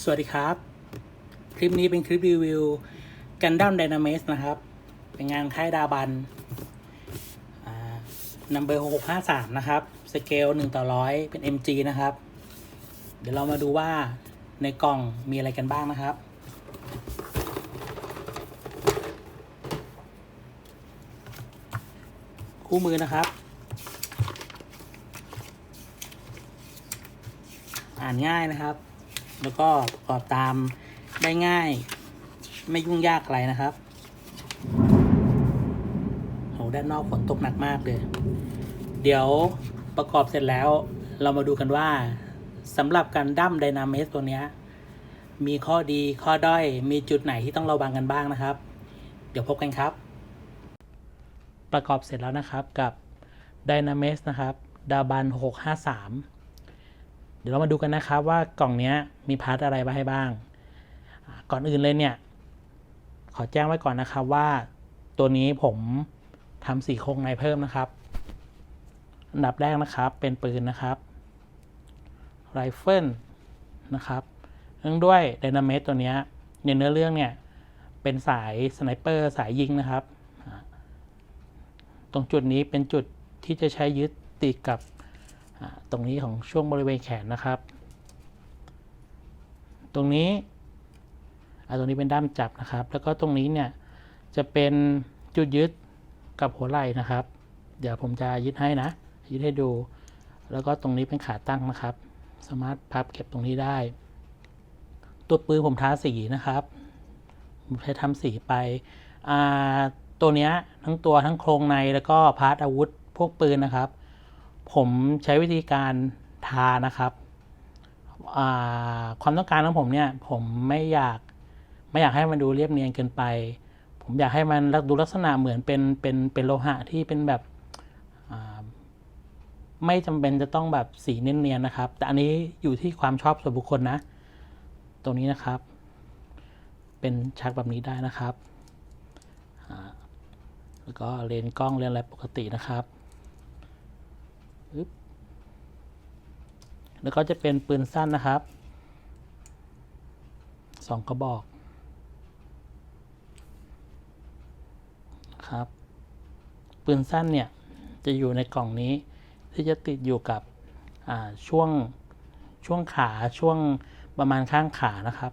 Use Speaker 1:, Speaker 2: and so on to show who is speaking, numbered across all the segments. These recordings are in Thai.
Speaker 1: สวัสดีครับ คลิปนี้เป็นคลิปรีวิวกันดั้มไดนามิสนะครับ เป็นงานค่ายดาบันนัมเบอร์หกห้าสามนะครับ สเกลหนึ่งต่อร้อยเป็น MG นะครับ เดี๋ยวเรามาดูว่าในกล่องมีอะไรกันบ้างนะครับ คู่มือนะครับอ่านง่ายนะครับ แล้วก็ประกอบตามได้ง่าย ไม่ยุ่งยากอะไรนะครับโหด้านนอกฝนตกหนักมากเลย เดี๋ยวประกอบเสร็จแล้ว เรามาดูกันว่าสำหรับการดั้มไดนามิสตัวนี้มีข้อดีข้อด้อยมีจุดไหนที่ต้องระวังกันบ้างนะครับ เดี๋ยวพบกันครับ ประกอบเสร็จแล้วนะครับกับ Dynamex นะครับดาบัน 653 ดี๋ยวเรามาดูกันนะครับว่ากล่องนี้มีพาร์ทอะไรมาให้บ้าง ก่อนอื่นเลยเนี่ย ขอแจ้งไว้ก่อนนะครับว่าตัวนี้ผมทำสีโครงในเพิ่มนะครับ อันดับแรกนะครับเป็นปืนนะครับไรเฟิลนะครับเนื่องด้วยไดนาเมตตัวนี้ในเนื้อเรื่องเนี่ย เป็นสายสไนเปอร์สายยิงนะครับ ตรงจุดนี้เป็นจุดที่จะใช้ยึดติดกับ ตรงนี้ของช่วงบริเวณแขนนะครับ ตรงนี้ตรงนี้เป็นด้ามจับนะครับ แล้วก็ตรงนี้เนี่ยจะเป็นจุดยึดกับหัวไหล่นะครับ เดี๋ยวผมจะยึดให้นะ ยึดให้ดู แล้วก็ตรงนี้เป็นขาตั้งนะครับ สามารถพับเก็บตรงนี้ได้ ตัวปืนผมทาสีนะครับผมใช้ทำสีไป ตัวเนี้ยทั้งตัวทั้งโครงในแล้วก็พาร์ทอาวุธพวกปืนนะครับ ผมใช้วิธีการทานะครับ ความต้องการของผมเนี่ย ผมไม่อยากไม่อยากให้มันดูเรียบเนียนเกินไป ผมอยากให้มันดูลักษณะเหมือนเป็นเป็นเป็นโลหะที่เป็นแบบไม่จำเป็นจะต้องแบบสีเนียนๆนะครับ แต่อันนี้อยู่ที่ความชอบส่วนบุคคลนะ ตรงนี้นะครับ เป็นชักแบบนี้ได้นะครับ แล้วก็เลนกล้องเลนอะไรปกตินะครับ แล้วก็จะเป็นปืนสั้นนะครับสองกระบอกครับ ปืนสั้นเนี่ยจะอยู่ในกล่องนี้ที่จะติดอยู่กับช่วงช่วงขาช่วงประมาณข้างขานะครับ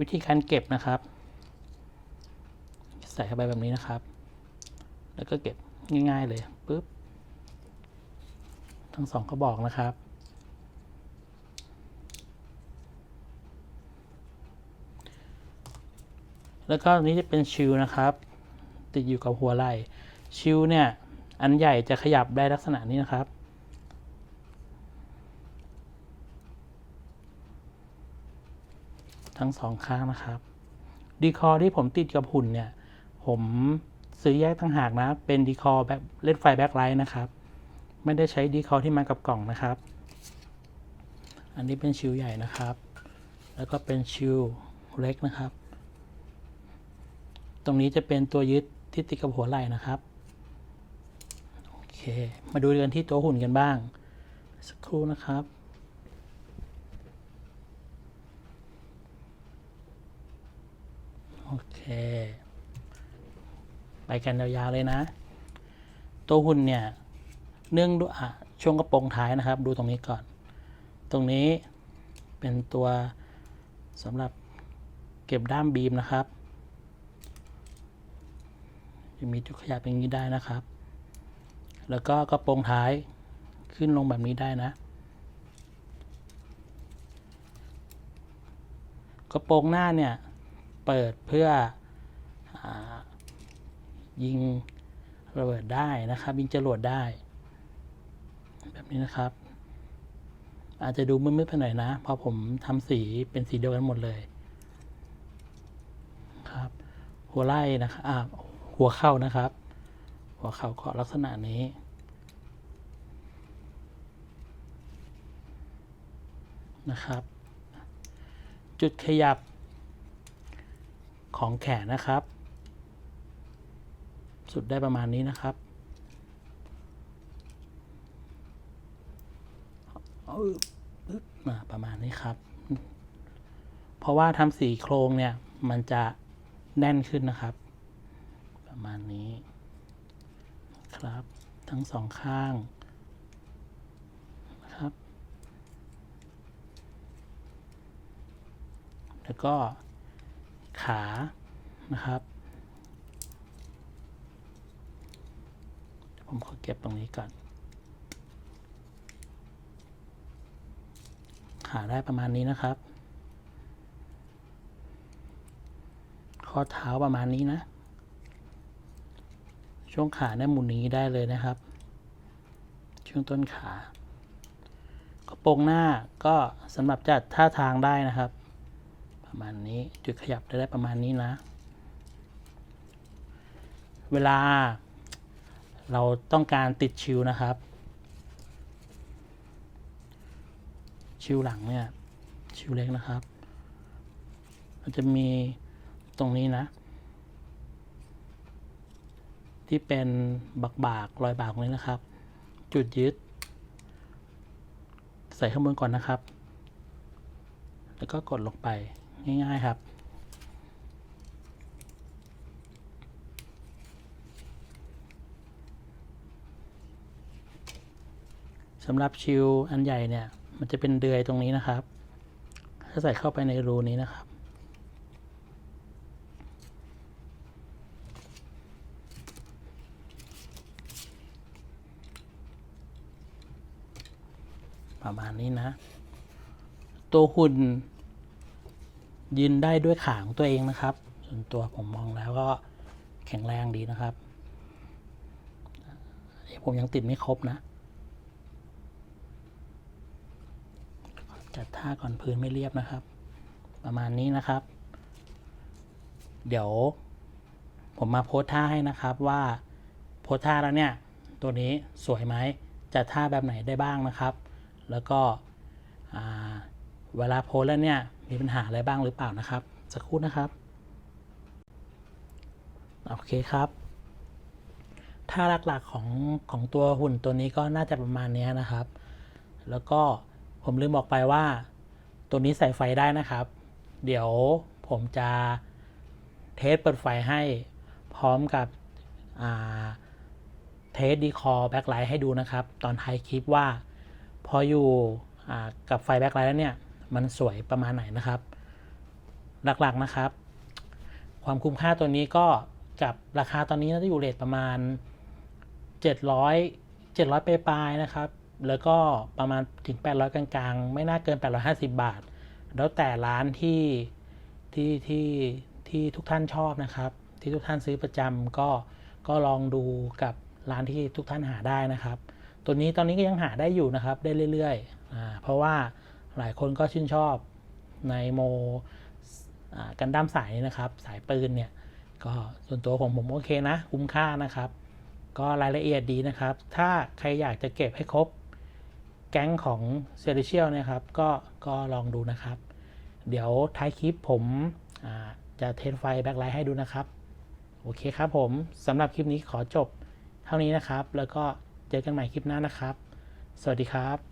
Speaker 1: วิธีการเก็บนะครับ ใส่เข้าไปแบบนี้นะครับ แล้วก็เก็บง่ายๆเลยปุ๊บ ทั้งสองกระบอกนะครับ แล้วก็นี้จะเป็นชิลนะครับ ติดอยู่กับหัวไหล่ชิลเนี่ย อันใหญ่จะขยับได้ลักษณะนี้นะครับทั้งสองข้างนะครับ ดีคอที่ผมติดกับหุ่นเนี่ย ผมซื้อแยกต่างหากนะ เป็นดีคอแบบเล่นไฟแบ็คไลท์นะครับ ไม่ได้ใช้ดีคอที่มากับกล่องนะครับ อันนี้เป็นชิวใหญ่นะครับ แล้วก็เป็นชิวเล็กนะครับ ตรงนี้จะเป็นตัวยึดที่ติดกับหัวไหล่นะครับ โอเค มาดูกันที่ตัวหุ่นกันบ้าง สักครู่นะครับโอเค ไปกันยาวๆเลยนะ ตัวหุ่นเนี่ย เนื่องด้วยช่วงกระโปรงท้ายนะครับ ดูตรงนี้ก่อน ตรงนี้เป็นตัวสำหรับเก็บด้ามบีมนะครับจะมีจุดขยับอย่างนี้ได้นะครับ แล้วก็กระโปรงท้ายขึ้นลงแบบนี้ได้นะ กระโปรงหน้าเนี่ย เปิดเพื่ออยิงระเบิดได้นะครับ ยิงจรวดได้ แบบนี้นะครับ อาจจะดูมืดๆไปหน่อยนะเพราะผมทำสีเป็นสีเดียวกันหมดเลย ครับ หัวไล่นะครับหัวเข้านะครับ หัวเข่าก็ลักษณะนี้นะครับ จุดขยับของแขนนะครับ สุดได้ประมาณนี้นะครับ มาประมาณนี้ครับ เพราะว่าทำสีโครงเนี่ย มันจะแน่นขึ้นนะครับ ประมาณนี้ ครับ ทั้งสองข้างนะครับ แล้วก็ขานะครับ ผมขอเก็บตรงนี้ก่อน ขาได้ประมาณนี้นะครับ ข้อเท้าประมาณนี้นะ ช่วงขาเนี่ยหมุนนี้ได้เลยนะครับ ช่วงต้นขากระโปรงหน้าก็สำหรับจัดท่าทางได้นะครับ ประมาณนี้จุดขยับได้ประมาณนี้นะ เวลาเราต้องการติดชิวนะครับ ชิวหลังเนี่ยชิวเล็กนะครับมันจะมีตรงนี้นะ ที่เป็นบักบากรอยบากตรงนี้นะครับ จุดยึด ใส่ข้างบนก่อนนะครับ แล้วก็กดลงไปง่ายๆครับสำหรับชิวอันใหญ่เนี่ย มันจะเป็นเดือยตรงนี้นะครับ ถ้าใส่เข้าไปในรูนี้นะครับ ประมาณนี้นะ ตัวหุ่นยืนได้ด้วยขาของตัวเองนะครับ ส่วนตัวผมมองแล้วก็แข็งแรงดีนะครับอันนี้ผมยังติดไม่ครบนะ จัดท่าก่อนพื้นไม่เรียบนะครับ ประมาณนี้นะครับ เดี๋ยว ผมมาโพสท่าให้นะครับว่าโพสท่าแล้วเนี่ย ตัวนี้สวยไหมจัดท่าแบบไหนได้บ้างนะครับ แล้วก็เวลาโพสแล้วเนี่ยมีปัญหาอะไรบ้างหรือเปล่านะครับ สักครู่นะครับ โอเคครับท่าหลักๆของของตัวหุ่นตัวนี้ก็น่าจะประมาณนี้นะครับ แล้วก็ ผมลืมบอกไปว่า ตัวนี้ใส่ไฟได้นะครับ เดี๋ยวผมจะเทสเปิดไฟให้พร้อมกับเทสดีคอแบ็คไลท์ให้ดูนะครับ ตอนท้ายคลิปว่า พออยู่กับไฟแบ็คไลท์แล้วเนี่ย มันสวยประมาณไหนนะครับ หลักๆนะครับ ความคุ้มค่าตัวนี้ก็กับราคาตอนนี้น่าจะอยู่เรทประมาณ 700 700ปลายๆนะครับ แล้วก็ประมาณถึง 800 กลางๆ ไม่น่าเกิน 850 บาท แล้วแต่ร้านที่ที่ที่ที่ทุกท่านชอบนะครับ ที่ทุกท่านซื้อประจำก็ก็ลองดูกับร้านที่ทุกท่านหาได้นะครับ ตัวนี้ตอนนี้ก็ยังหาได้อยู่นะครับได้เรื่อยๆอเพราะว่าหลายคนก็ชื่นชอบในโมกันดั้มสายนี้นะครับ สายปืนเนี่ยก็ส่วนตัวผมผมโอเคนะ คุ้มค่านะครับ ก็รายละเอียดดีนะครับ ถ้าใครอยากจะเก็บให้ครบ แก๊งของเซเลเชียลนะครับก็ก็ลองดูนะครับ เดี๋ยวท้ายคลิปผมจะเทนไฟแบ็คไลท์ให้ดูนะครับ โอเคครับผมสำหรับคลิปนี้ขอจบเท่านี้นะครับ แล้วก็เจอกันใหม่คลิปหน้านะครับ สวัสดีครับ